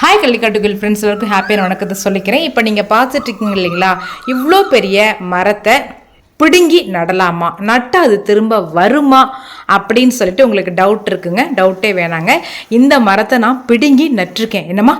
Hi கள்ளிக்காட்டுகள் friends எல்லாருக்கும் ஹாப்பியான வணக்கத்தை சொல்லிக்கிறேன். இப்போ நீங்கள் பார்த்துட்டு இருக்கீங்க இல்லைங்களா? இவ்வளோ பெரிய மரத்தை பிடுங்கி நடலாமா? நட்டால் அது திரும்ப வருமா? அப்படின்னு சொல்லிட்டு உங்களுக்கு டவுட் இருக்குங்க. டவுட்டே வேணாங்க. இந்த மரத்தை நான் பிடுங்கி நட்டிருக்கேன். என்னம்மா?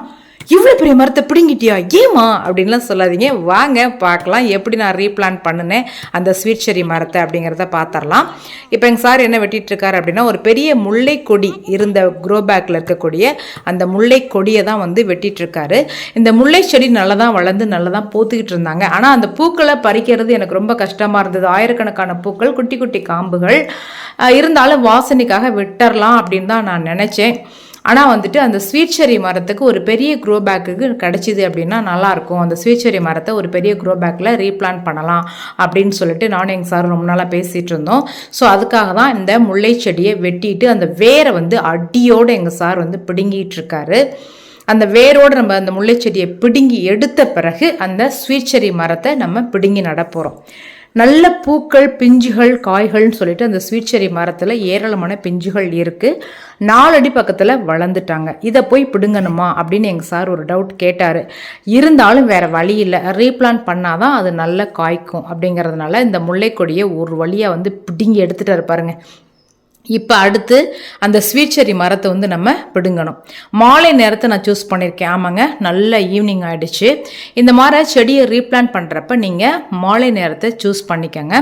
இவ்வளோ பெரிய மரத்தை பிடுங்கிட்டியா? ஏமா அப்படின்லாம் சொல்லாதீங்க. வாங்க பார்க்கலாம். எப்படி நான் ரீப்ளான் பண்ணினேன் அந்த ஸ்வீட் செரி மரத்தை அப்படிங்கிறத பார்த்துடலாம் இப்போ எங்கள் சார் என்ன வெட்டிட்டு இருக்காரு அப்படின்னா ஒரு பெரிய முல்லை கொடி இருந்த க்ரோ பேக்கில் இருக்கக்கூடிய அந்த முல்லை கொடியை தான் வந்து வெட்டிட்டுருக்காரு. இந்த முல்லை செடி நல்லா தான் வளர்ந்து நல்லா தான் பூத்துக்கிட்டு இருந்தாங்க. ஆனால் அந்த பூக்களை பறிக்கிறது எனக்கு ரொம்ப கஷ்டமாக இருந்தது. ஆயிரக்கணக்கான பூக்கள் குட்டி குட்டி காம்புகள் இருந்தாலும் வாசனைக்காக விட்டுறலாம் அப்படின்னு தான் நான் நினச்சேன். ஆனால் வந்துட்டு அந்த ஸ்வீட் செரி மரத்துக்கு ஒரு பெரிய க்ரோ பேக்குக்கு கிடச்சிது அப்படின்னா நல்லாயிருக்கும். அந்த ஸ்வீட் செரி மரத்தை ஒரு பெரிய க்ரோ பேக்கில் ரீப்ளான் பண்ணலாம் அப்படின்னு சொல்லிட்டு நானும் எங்கள் சார் ரொம்ப நாளாக பேசிகிட்டு இருந்தோம். ஸோ அதுக்காக தான் இந்த முல்லை செடியை வெட்டிட்டு அந்த வேரை வந்து அடியோடு எங்கள் சார் வந்து பிடுங்கிட்டு இருக்காரு. அந்த வேரோடு நம்ம அந்த முல்லைச்செடியை பிடுங்கி எடுத்த பிறகு அந்த ஸ்வீட்சரி மரத்தை நம்ம பிடுங்கி நடப்போகிறோம் நல்ல பூக்கள் பிஞ்சுகள் காய்கள்னு சொல்லிட்டு அந்த ஸ்வீட் செரி மரத்தில் ஏராளமான பிஞ்சுகள் இருக்குது நாலடி பக்கத்தில் வளர்ந்துட்டாங்க. இதை போய் பிடுங்கணுமா அப்படின்னு எங்கள் சார் ஒரு டவுட் கேட்டார். இருந்தாலும் வேறு வழி இல்லை. ரீப்ளான் பண்ணாதான் அது நல்ல காய்க்கும் அப்படிங்கிறதுனால இந்த முல்லைக்கொடியை ஒரு வழியாக வந்து பிடுங்கி எடுத்துகிட்டு இருப்பாருங்க இப்போ அடுத்து அந்த ஸ்வீட் செரி மரத்தை வந்து நம்ம பிடுங்கணும். மாலை நேரத்தை நான் சூஸ் பண்ணியிருக்கேன் ஆமாங்க நல்ல ஈவினிங் ஆகிடுச்சு இந்த மாதிரி செடியை ரீப்ளான் பண்ணுறப்ப நீங்கள் மாலை நேரத்தை சூஸ் பண்ணிக்கோங்க.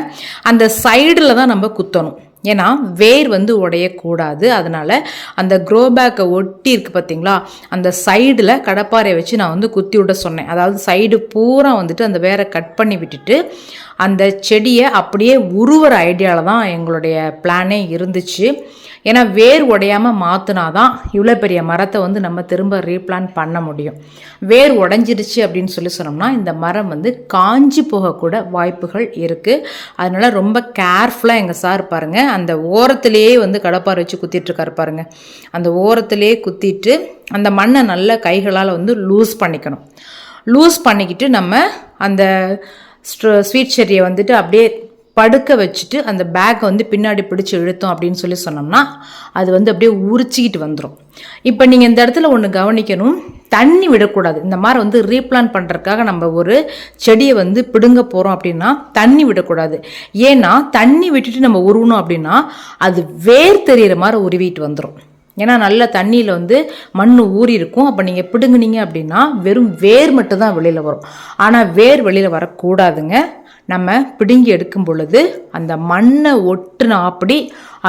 அந்த சைடில் தான் நம்ம குத்தணும். ஏன்னா வேர் வந்து உடையக்கூடாது. அதனால் அந்த க்ரோ பேக்கை ஒட்டி இருக்கு பார்த்தீங்களா அந்த சைடில் கடப்பாறையை வச்சு நான் வந்து குத்தி விட சொன்னேன். அதாவது சைடு பூரா வந்துட்டு அந்த வேரை கட் பண்ணி விட்டுட்டு அந்த செடியை அப்படியே உருவற ஐடியாவில் தான் எங்களுடைய பிளானே இருந்துச்சு. ஏன்னா வேர் உடையாமல் மாற்றினா தான் இவ்வளோ பெரிய மரத்தை வந்து நம்ம திரும்ப ரீப்ளான் பண்ண முடியும். வேர் உடஞ்சிருச்சு அப்படின்னு சொல்லி சொன்னோம்னா இந்த மரம் வந்து காஞ்சி போகக்கூட வாய்ப்புகள் இருக்குது அதனால் ரொம்ப கேர்ஃபுல்லாக எங்கள் சார் பாருங்கள் அந்த ஓரத்துலேயே வந்து கடப்பார் வச்சு குத்திட்டுருக்காரு பாருங்கள் அந்த ஓரத்துலேயே குத்திட்டு அந்த மண்ணை நல்ல கைகளால் வந்து லூஸ் பண்ணிக்கணும். லூஸ் பண்ணிக்கிட்டு நம்ம அந்த ஸ்வீட் செடியை வந்துட்டு அப்படியே படுக்க வச்சுட்டு அந்த பேக்கை வந்து பின்னாடி பிடிச்சி இழுத்தோம் அப்படின்னு சொல்லி சொன்னோம்னா அது வந்து அப்படியே உரிச்சிக்கிட்டு வந்துடும் இப்போ நீங்கள் இந்த இடத்துல ஒன்று கவனிக்கணும். தண்ணி விடக்கூடாது. இந்த மாதிரி வந்து ரீப்ளான் பண்ணுறதுக்காக நம்ம ஒரு செடியை வந்து பிடுங்க போகிறோம் அப்படின்னா தண்ணி விடக்கூடாது. ஏன்னா தண்ணி விட்டுட்டு நம்ம உருவணும் அப்படின்னா அது வேர் தெரியிற மாதிரி உருவிட்டு வந்துடும் ஏன்னா நல்ல தண்ணியில் வந்து மண் ஊறி இருக்கும் அப்போ நீங்கள் பிடுங்குனீங்க அப்படின்னா வெறும் வேர் மட்டும் தான் வெளியில் வரும். ஆனால் வேர் வெளியில் வரக்கூடாதுங்க. நம்ம பிடுங்கி எடுக்கும் பொழுது அந்த மண்ணை ஒட்டுனா அப்படி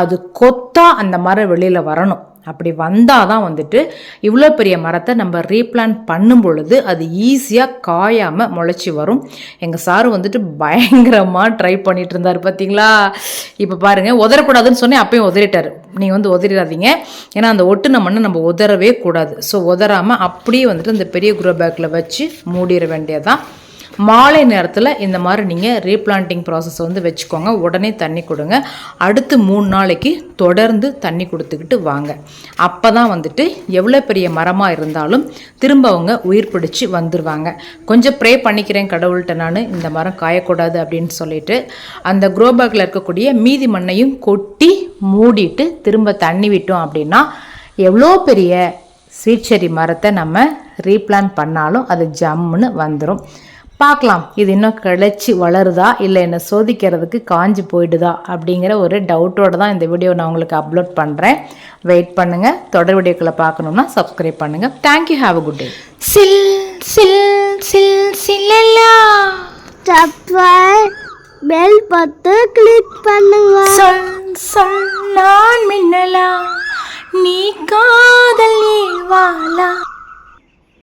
அது கொத்தா அந்த மரம் வெளியில் வரணும். அப்படி வந்தால் தான் வந்துட்டு இவ்வளோ பெரிய மரத்தை நம்ம ரீப்ளான் பண்ணும் பொழுது அது ஈஸியாக காயாமல் முளைச்சி வரும். எங்கள் சார் வந்துட்டு பயங்கரமாக ட்ரை பண்ணிட்டு இருந்தார் பார்த்தீங்களா இப்போ பாருங்கள் உதறக்கூடாதுன்னு சொன்னேன் அப்பயும் உதறிட்டார். நீங்கள் வந்து உதறிடாதீங்க. ஏன்னா அந்த ஒட்டுன மண்ணை நம்ம உதறவே கூடாது. ஸோ உதறாமல் அப்படியே வந்துட்டு அந்த பெரிய குரோ பேக்கில் வச்சு மூடிட வேண்டியதான் மாலை நேரத்தில் இந்த மாதிரி நீங்கள் ரீப்ளான்டிங் ப்ராசஸ் வந்து வச்சுக்கோங்க. உடனே தண்ணி கொடுங்க. அடுத்து மூணு நாளைக்கு தொடர்ந்து தண்ணி கொடுத்துக்கிட்டு வாங்க. அப்போ தான் வந்துட்டு எவ்வளோ பெரிய மரமாக இருந்தாலும் திரும்ப அவங்க உயிர் பிடிச்சி வந்துடுவாங்க கொஞ்சம் ப்ரே பண்ணிக்கிறேன் கடவுள்கிட்ட நான். இந்த மரம் காயக்கூடாது அப்படின்னு சொல்லிட்டு அந்த க்ரோ பேக்கில் இருக்கக்கூடிய மீதி மண்ணையும் கொட்டி மூடிட்டு திரும்ப தண்ணி விட்டோம் அப்படின்னா எவ்வளோ பெரிய ஸ்வீட் மரத்தை நம்ம ரீப்ளான் பண்ணாலும் அது ஜம்முன்னு வந்துடும் பார்க்கலாம். இது இன்னும் கிளச்சி வளருதா? இல்லை என்ன சோதிக்கிறதுக்கு காஞ்சி போயிடுதா? அப்படிங்கிற ஒரு டவுட்டோடு தான் இந்த வீடியோ நான் உங்களுக்கு அப்லோட் பண்ணுறேன் வெயிட் பண்ணுங்கள் தொடர் வீடியோக்களை பார்க்கணுன்னா சப்ஸ்கிரைப் பண்ணுங்கள் thank you have a good day சில் சில் சில் சப்ஸ்கிரைப் பெல் பட்டு கிளிக் பண்ணுங்க. சொல் சொல் நான் மின்னலா. நீ காதல் வாலா